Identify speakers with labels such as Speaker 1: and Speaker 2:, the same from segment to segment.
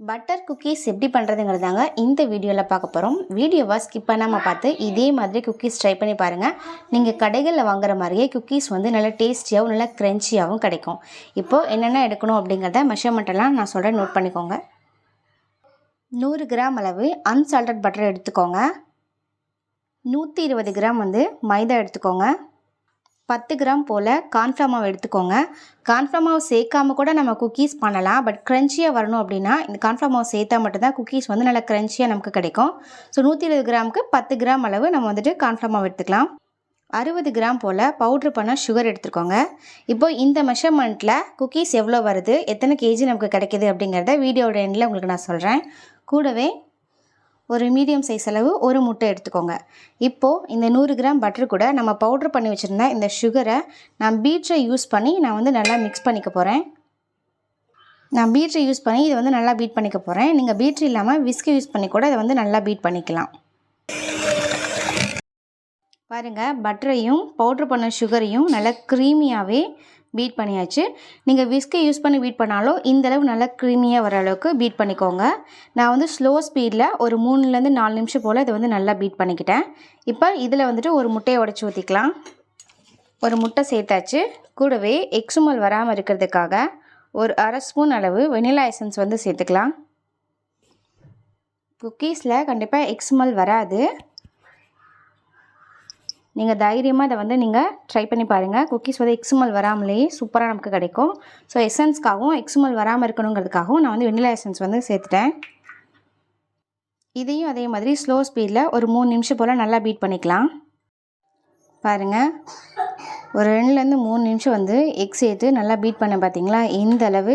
Speaker 1: Butter cookies எப்படி பண்ணுறதுங்கிறதாங்க இந்த வீடியோவில் பார்க்க போகிறோம் வீடியோவை ஸ்கிப் பண்ணாமல் பார்த்து இதே மாதிரி குக்கீஸ் ட்ரை பண்ணி பாருங்கள் நீங்கள் கடைகளில் வாங்குற மாதிரியே குக்கீஸ் வந்து நல்லா டேஸ்டியாகவும் நல்லா க்ரன்ச்சியாகவும் கிடைக்கும். இப்போது என்னென்ன எடுக்கணும் அப்படிங்கிறத மெஷர்மெண்ட்டெல்லாம் நான் சொல்கிறேன் நோட் பண்ணிக்கோங்க. நூறு கிராம் அளவு அன்சால்டட் பட்டர் எடுத்துக்கோங்க. நூற்றி இருபது கிராம் வந்து மைதா எடுத்துக்கோங்க. பத்து கிராம் போல் கார்ன்ஃப்ளவர் மாவு எடுத்துக்கோங்க. கார்ன்ஃப்ளவர் மாவு சேர்க்காம கூட நம்ம குக்கீஸ் பண்ணலாம். பட் க்ரன்ச்சியாக வரணும் அப்படின்னா இந்த கார்ன்ஃப்ளவர் மாவு சேர்த்தா மட்டும்தான் குக்கீஸ் வந்து நல்லா க்ரன்ச்சியாக நமக்கு கிடைக்கும். ஸோ நூற்றி இருபது கிராமுக்கு பத்து கிராம் அளவு நம்ம வந்துட்டு கார்ன்ஃப்ளவர் மாவு எடுத்துக்கலாம். அறுபது கிராம் போல் பவுட்ரு பண்ண சுகர் எடுத்துக்கோங்க. இப்போ இந்த மெஷர்மெண்ட்டில் குக்கீஸ் எவ்வளோ வருது? எத்தனை கேஜி நமக்கு கிடைக்கிது அப்படிங்கிறத வீடியோட எண்டில் உங்களுக்கு நான் சொல்கிறேன் கூடவே ஒரு மீடியம் சைஸ் அளவு ஒரு முட்டை எடுத்துக்கோங்க. இப்போது இந்த நூறு கிராம் பட்டர் கூட நம்ம பவுட்ரு பண்ணி வச்சுருந்த இந்த சுகரை நான் பீட்ரை யூஸ் பண்ணி நான் வந்து நல்லா மிக்ஸ் பண்ணிக்க போகிறேன் நான் பீட்ரை யூஸ் பண்ணி இதை வந்து நல்லா பீட் பண்ணிக்க போகிறேன் நீங்கள் பீட்ரு இல்லாமல் விஸ்கி யூஸ் பண்ணி கூட இதை வந்து நல்லா பீட் பண்ணிக்கலாம். பாருங்கள் பட்டரையும் பவுட்ரு பண்ண சுகரையும் நல்லா க்ரீமியாகவே பீட் பண்ணியாச்சு. நீங்கள் விஸ்கை யூஸ் பண்ணி பீட் பண்ணாலும் இந்தளவு நல்லா க்ரீமியாக வர அளவுக்கு பீட் பண்ணிக்கோங்க. நான் வந்து ஸ்லோ ஸ்பீடில் ஒரு மூணுலேருந்து நாலு நிமிஷம் போல் இதை வந்து நல்லா பீட் பண்ணிக்கிட்டேன். இப்போ இதில் வந்துட்டு ஒரு முட்டையை உடச்சி ஊற்றிக்கலாம் ஒரு முட்டை சேர்த்தாச்சு. கூடவே எக்ஸுமல் வராமல் இருக்கிறதுக்காக ஒரு அரை ஸ்பூன் அளவு வெனிலா எசன்ஸ் வந்து சேர்த்துக்கலாம். குக்கீஸில் கண்டிப்பாக எக்ஸுமல் வராது. நீங்கள் தைரியமாக இதை வந்து நீங்கள் ட்ரை பண்ணி பாருங்கள் குக்கீஸ் வந்து எக்ஸுமல் வராமலேயே சூப்பராக நமக்கு கிடைக்கும். ஸோ எசன்ஸ்க்காகவும் எக்ஸுமல் வராமல் இருக்கணுங்கிறதுக்காகவும் நான் வந்து வெண்ணிலா எசன்ஸ் வந்து சேர்த்துட்டேன். இதையும் அதே மாதிரி ஸ்லோ ஸ்பீடில் ஒரு மூணு நிமிஷம் போல் நல்லா பீட் பண்ணிக்கலாம். பாருங்கள் ஒரு ரெண்டுலேருந்து மூணு நிமிஷம் வந்து எக் சேர்த்து நல்லா பீட் பண்ண பார்த்தீங்களா இந்த அளவு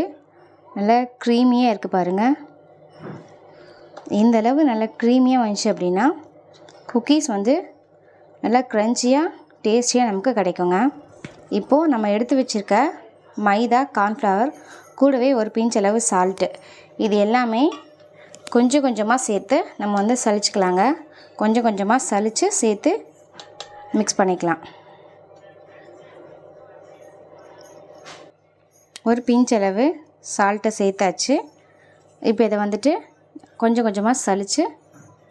Speaker 1: நல்லா க்ரீமியாக இருக்குது பாருங்கள் இந்த அளவு நல்லா க்ரீமியாக வந்துச்சு அப்படின்னா குக்கீஸ் வந்து நல்லா க்ரன்ச்சியாக டேஸ்டியாக நமக்கு கிடைக்குங்க. இப்போது நம்ம எடுத்து வச்சுருக்க மைதா கார்ன்ஃப்ளவர் கூடவே ஒரு பிஞ்ச் அளவு சால்ட்டு இது எல்லாமே கொஞ்சம் கொஞ்சமாக சேர்த்து நம்ம வந்து சலிச்சுக்கலாங்க கொஞ்சம் கொஞ்சமாக சலித்து சேர்த்து மிக்ஸ் பண்ணிக்கலாம். ஒரு பிஞ்ச் அளவு சால்ட்டை சேர்த்தாச்சு. இப்போ இதை வந்துட்டு கொஞ்சம் கொஞ்சமாக சலித்து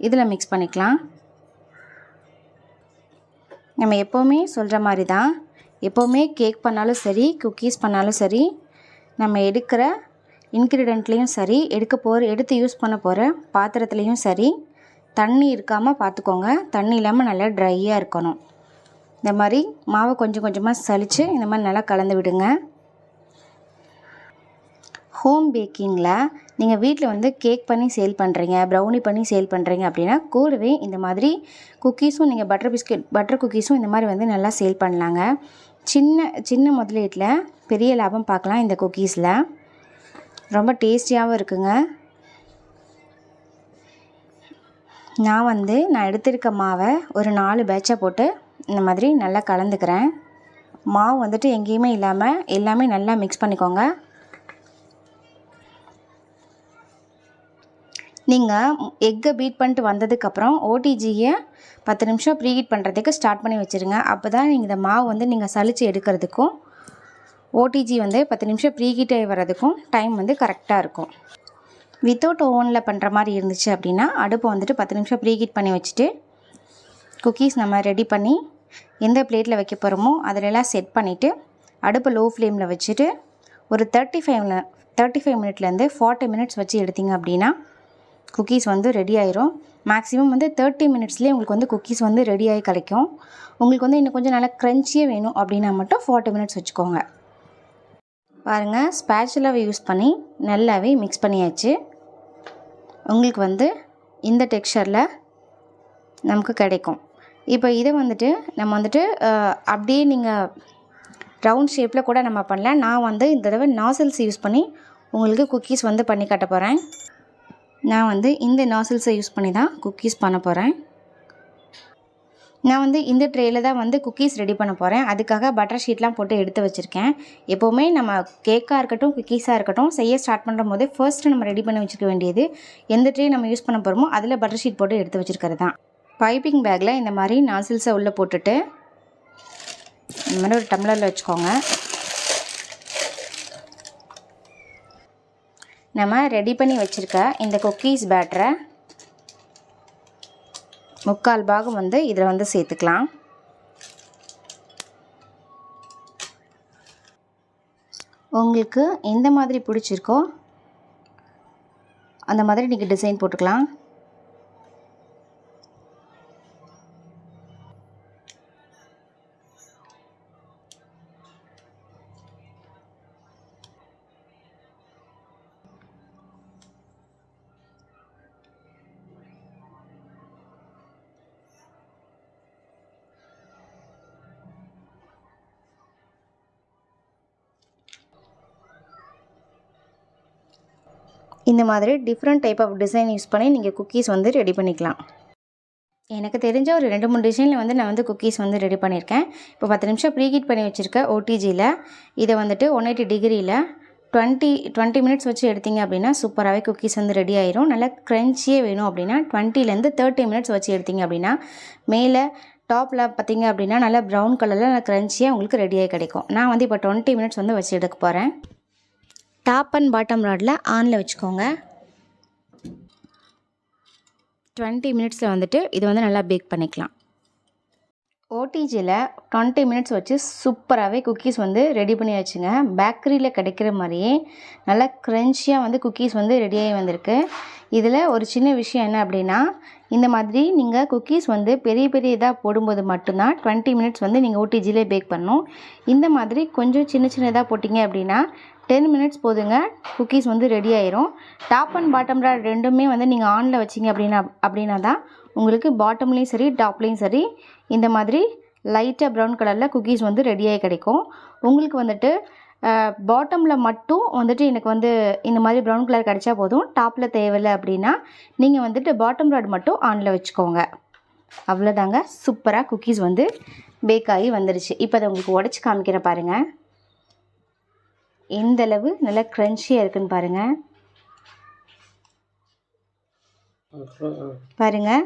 Speaker 1: இதில் மிக்ஸ் பண்ணிக்கலாம். நம்ம எப்போவுமே சொல்கிற மாதிரி தான் எப்போவுமே கேக் பண்ணாலும் சரி குக்கீஸ் பண்ணாலும் சரி நம்ம எடுக்கிற இன்க்ரீடியண்ட்லேயும் சரி எடுக்க போகிற எடுத்து யூஸ் பண்ண போகிற பாத்திரத்துலேயும் சரி தண்ணி இருக்காமல் பார்த்துக்கோங்க தண்ணி இல்லாமல் நல்லா ட்ரையாக இருக்கணும். இந்த மாதிரி மாவை கொஞ்சம் கொஞ்சமாக சலித்து இந்த மாதிரி நல்லா கலந்து விடுங்க. ஹோம் பேக்கிங்கில் நீங்கள் வீட்டில் வந்து கேக் பண்ணி சேல் பண்ணுறீங்க ப்ரௌனி பண்ணி சேல் பண்ணுறீங்க அப்படின்னா கூடவே இந்த மாதிரி குக்கீஸும் நீங்கள் பட்டர் பிஸ்கெட் பட்டர் குக்கீஸும் இந்த மாதிரி வந்து நல்லா சேல் பண்ணலாங்க. சின்ன சின்ன முதலீட்டில் பெரிய லாபம் பார்க்கலாம் இந்த குக்கீஸில் ரொம்ப டேஸ்டியாகவும் இருக்குங்க. நான் வந்து நான் எடுத்திருக்க மாவை ஒரு நாலு பேட்சாக போட்டு இந்த மாதிரி நல்லா கலந்துக்கிறேன். மாவு வந்துட்டு எங்கேயுமே இல்லாமல் எல்லாமே நல்லா மிக்ஸ் பண்ணிக்கோங்க. நீங்கள் எக்கை பீட் பண்ணிட்டு வந்ததுக்கப்புறம் ஓடிஜியை பத்து நிமிஷம் ப்ரீஹீட் பண்ணுறதுக்கு ஸ்டார்ட் பண்ணி வச்சுருங்க. அப்போ தான் நீங்கள் இந்த மாவு வந்து நீங்கள் சலித்து எடுக்கிறதுக்கும் ஓடிஜி வந்து பத்து நிமிஷம் ப்ரீஹீட் ஆகி வர்றதுக்கும் டைம் வந்து கரெக்டாக இருக்கும். வித்தவுட் ஓவனில் பண்ணுற மாதிரி இருந்துச்சு அப்படின்னா அடுப்பை வந்துட்டு பத்து நிமிஷம் ப்ரீஹீட் பண்ணி வச்சுட்டு குக்கீஸ் நம்ம ரெடி பண்ணி எந்த பிளேட்டில் வைக்க போகிறோமோ அதிலெல்லாம் செட் பண்ணிவிட்டு அடுப்பை லோ ஃப்ளேமில் வச்சுட்டு ஒரு தேர்ட்டி ஃபைவ்ல தேர்ட்டி ஃபைவ் மினிட்லேருந்து ஃபார்ட்டி மினிட்ஸ் வச்சு எடுத்திங்க அப்படின்னா குக்கீஸ் வந்து ரெடி ஆயிரும். மேக்ஸிமம் வந்து தேர்ட்டி மினிட்ஸ்லேயே உங்களுக்கு வந்து குக்கீஸ் வந்து ரெடி ஆகி கிடைக்கும். உங்களுக்கு வந்து இன்னும் கொஞ்சம் நல்லா க்ரன்ச்சியே வேணும் அப்படின்னா மட்டும் ஃபார்ட்டி மினிட்ஸ் வச்சுக்கோங்க. பாருங்கள் ஸ்பேச்சுலாவை யூஸ் பண்ணி நல்லாவே மிக்ஸ் பண்ணியாச்சு. உங்களுக்கு வந்து இந்த டெக்ஸ்சரில் நமக்கு கிடைக்கும். இப்போ இதை வந்துட்டு நம்ம வந்துட்டு அப்படியே நீங்கள் ரவுண்ட் ஷேப்பில் கூட நம்ம பண்ணலாம். நான் வந்து இந்த தடவை நாசல்ஸ் யூஸ் பண்ணி உங்களுக்கு குக்கீஸ் வந்து பண்ணி காட்ட போகிறேன் நான் வந்து இந்த நாசில்ஸை யூஸ் பண்ணி தான் குக்கீஸ் பண்ண போகிறேன் நான் வந்து இந்த ட்ரேயில் தான் வந்து குக்கீஸ் ரெடி பண்ண போகிறேன் அதுக்காக பட்டர் ஷீட்லாம் போட்டு எடுத்து வச்சுருக்கேன். எப்போவுமே நம்ம கேக்காக இருக்கட்டும் குக்கீஸாக இருக்கட்டும் செய்ய ஸ்டார்ட் பண்ணுற போதே ஃபர்ஸ்ட்டு நம்ம ரெடி பண்ணி வச்சுக்க வேண்டியது எந்த ட்ரே நம்ம யூஸ் பண்ண போகிறோமோ அதில் பட்டர் ஷீட் போட்டு எடுத்து வச்சுருக்கிறது தான். பைப்பிங் பேக்கில் இந்த மாதிரி நாசில்ஸை உள்ளே போட்டுட்டு இந்த மாதிரி ஒரு டம்ளரில் வச்சுக்கோங்க. நம்ம ரெடி பண்ணி வச்சுருக்க இந்த குக்கீஸ் பேட்டரை முக்கால் பாகம் வந்து இதில் வந்து சேர்த்துக்கலாம். உங்களுக்கு எந்த மாதிரி பிடிச்சிருக்கோ அந்த மாதிரி நீங்கள் டிசைன் போட்டுக்கலாம். இந்த மாதிரி different type of design use பண்ணி நீங்கள் குக்கீஸ் வந்து ரெடி பண்ணிக்கலாம். எனக்கு தெரிஞ்ச ஒரு ரெண்டு மூணு டிசைனில் வந்து நான் வந்து குக்கீஸ் வந்து ரெடி பண்ணியிருக்கேன். இப்போ பத்து நிமிஷம் ப்ரீஹீட் பண்ணி வச்சுருக்கேன் ஓடிஜியில் இதை வந்துட்டு ஒன் எயிட்டி டிகிரியில் டுவெண்ட்டி டுவெண்ட்டி மினிட்ஸ் வச்சு எடுத்தீங்க அப்படின்னா சூப்பராகவே குக்கீஸ் வந்து ரெடி ஆயிரும். நல்லா க்ரன்ச்சியே வேணும் அப்படின்னா டுவெண்ட்டிலேருந்து தேர்ட்டி மினிட்ஸ் வச்சு எடுத்தீங்க அப்படின்னா மேலே டாப்பில் பார்த்தீங்க அப்படின்னா நல்லா ப்ரௌன் கலரில் நல்லா க்ரன்ச்சியாக உங்களுக்கு ரெடியாக கிடைக்கும். நான் வந்து இப்போ டுவெண்ட்டி மினிட்ஸ் வந்து வச்சு எடுக்க போகிறேன் டாப் அண்ட் பாட்டம் ராடில் ஆனில் வச்சுக்கோங்க. டுவெண்ட்டி மினிட்ஸில் வந்துட்டு இது வந்து நல்லா பேக் பண்ணிக்கலாம். ஓடிஜியில் டுவெண்ட்டி மினிட்ஸ் வச்சு சூப்பராகவே குக்கீஸ் வந்து ரெடி பண்ணி வச்சுங்க. பேக்கரியில் கிடைக்கிற மாதிரியே நல்லா க்ரன்ச்சியாக வந்து குக்கீஸ் வந்து ரெடியாகி வந்திருக்கு. இதில் ஒரு சின்ன விஷயம் என்ன அப்படின்னா இந்த மாதிரி நீங்கள் குக்கீஸ் வந்து பெரிய பெரிய இதாக போடும்போது மட்டும்தான் டுவெண்ட்டி மினிட்ஸ் வந்து நீங்கள் ஓடிஜிலே பேக் பண்ணணும். இந்த மாதிரி கொஞ்சம் சின்ன சின்னதாக போட்டிங்க அப்படின்னா டென் மினிட்ஸ் போதுங்க குக்கீஸ் வந்து ரெடி ஆயிரும். டாப் அண்ட் பாட்டம்ல ரெண்டுமே வந்து நீங்கள் ஆனில் வச்சிங்க அப்படின்னா அப்படின்னா தான் உங்களுக்கு பாட்டம்லேயும் சரி டாப்லேயும் சரி இந்த மாதிரி லைட்டாக ப்ரௌன் கலரில் குக்கீஸ் வந்து ரெடியாகி கிடைக்கும். உங்களுக்கு வந்துட்டு பாட்டமில் மட்டும் வந்துட்டு எனக்கு வந்து இந்த மாதிரி ப்ரௌன் கலர் கிடைச்சா போதும். டாப்பில் தேவையில்லை அப்படின்னா நீங்கள் வந்துட்டு பாட்டம் ராட் மட்டும் ஆனில் வச்சுக்கோங்க. அவ்வளோதாங்க சூப்பராக குக்கீஸ் வந்து பேக் ஆகி வந்துருச்சு. இப்போ அதை உங்களுக்கு உடச்சி காமிக்கிறேன் பாருங்கள் எந்த அளவு நல்லா க்ரன்ச்சியாக இருக்குன்னு பாருங்கள் பாருங்கள்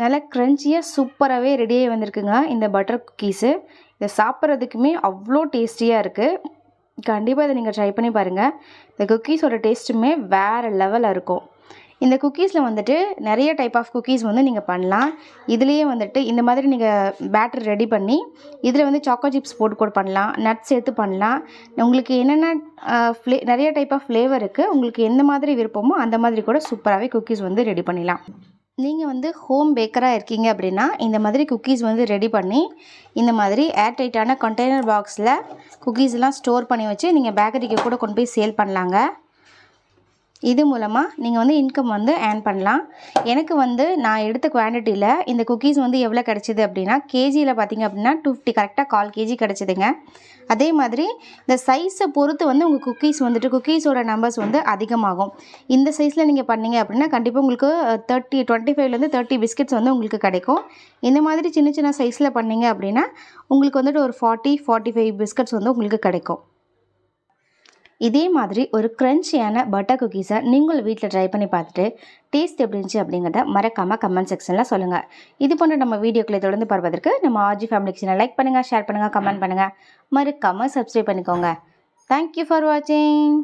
Speaker 1: நல்லா க்ரன்ச்சியாக சூப்பராகவே ரெடியாகி வந்திருக்குங்க. இந்த பட்டர் குக்கீஸு இதை சாப்பிட்றதுக்குமே அவ்வளோ டேஸ்டியாக இருக்குது கண்டிப்பாக இதை நீங்கள் ட்ரை பண்ணி பாருங்கள் இந்த குக்கீஸோட டேஸ்ட்டுமே வேறு லெவலில் இருக்கும். இந்த குக்கீஸில் வந்துட்டு நிறைய டைப் ஆஃப் குக்கீஸ் வந்து நீங்கள் பண்ணலாம். இதுலேயே வந்துட்டு இந்த மாதிரி நீங்கள் பேட்டர் ரெடி பண்ணி இதில் வந்து சாக்கோ சிப்ஸ் போட்டு கூட பண்ணலாம். நட்ஸ் சேர்த்து பண்ணலாம். உங்களுக்கு என்னென்ன ஃப்ளே நிறைய டைப் ஆஃப் ஃப்ளேவர் இருக்குது உங்களுக்கு எந்த மாதிரி விருப்பமோ அந்த மாதிரி கூட சூப்பராகவே குக்கீஸ் வந்து ரெடி பண்ணிடலாம். நீங்கள் வந்து ஹோம் பேக்கராக இருக்கீங்க அப்படின்னா இந்த மாதிரி குக்கீஸ் வந்து ரெடி பண்ணி இந்த மாதிரி ஏர் டைட்டான கண்டெய்னர் பாக்ஸில் குக்கீஸ்லாம் ஸ்டோர் பண்ணி வச்சு நீங்கள் பேக்கரிக்கு கூட கொண்டு போய் சேல் பண்ணலாங்க. இது மூலமாக நீங்கள் வந்து இன்கம் வந்து ஏர்ன் பண்ணலாம். எனக்கு வந்து நான் எடுத்த குவான்டிட்டியில் இந்த குக்கீஸ் வந்து எவ்வளோ கிடச்சிது அப்படின்னா கேஜியில் பார்த்தீங்க அப்படின்னா டூ ஃபிஃப்டி கரெக்டாக கால் கேஜி கிடச்சிதுங்க. அதே மாதிரி இந்த சைஸை பொறுத்து வந்து உங்கள் குக்கீஸ் வந்துட்டு குக்கீஸோட நம்பர்ஸ் வந்து அதிகமாகும். இந்த சைஸில் நீங்கள் பண்ணீங்க அப்படின்னா கண்டிப்பாக உங்களுக்கு தேர்ட்டி டுவெண்ட்டி ஃபைவ்லேருந்து தேர்ட்டி பிஸ்கெட்ஸ் வந்து உங்களுக்கு கிடைக்கும். இந்த மாதிரி சின்ன சின்ன சைஸில் பண்ணீங்க அப்படின்னா உங்களுக்கு வந்துட்டு ஒரு ஃபார்ட்டி ஃபார்ட்டி ஃபைவ் பிஸ்கட்ஸ் வந்து உங்களுக்கு கிடைக்கும். இதே மாதிரி ஒரு க்ரன்ச்சியான பட்டர் குக்கீஸை நீங்களும் வீட்டில் ட்ரை பண்ணி பார்த்துட்டு டேஸ்ட் எப்படி இருந்துச்சு அப்படிங்கிறத மறக்காமல் கமெண்ட் செக்ஷனில் சொல்லுங்கள் இது போன்ற நம்ம வீடியோக்களை தொடர்ந்து பார்ப்பதற்கு நம்ம ஆர்ஜி ஃபேமிலி கிச்சனை லைக் பண்ணுங்கள் ஷேர் பண்ணுங்கள் கமெண்ட் பண்ணுங்கள் மறக்காமல் சப்ஸ்கிரைப் பண்ணிக்கோங்க. தேங்க்யூ ஃபார் வாட்சிங்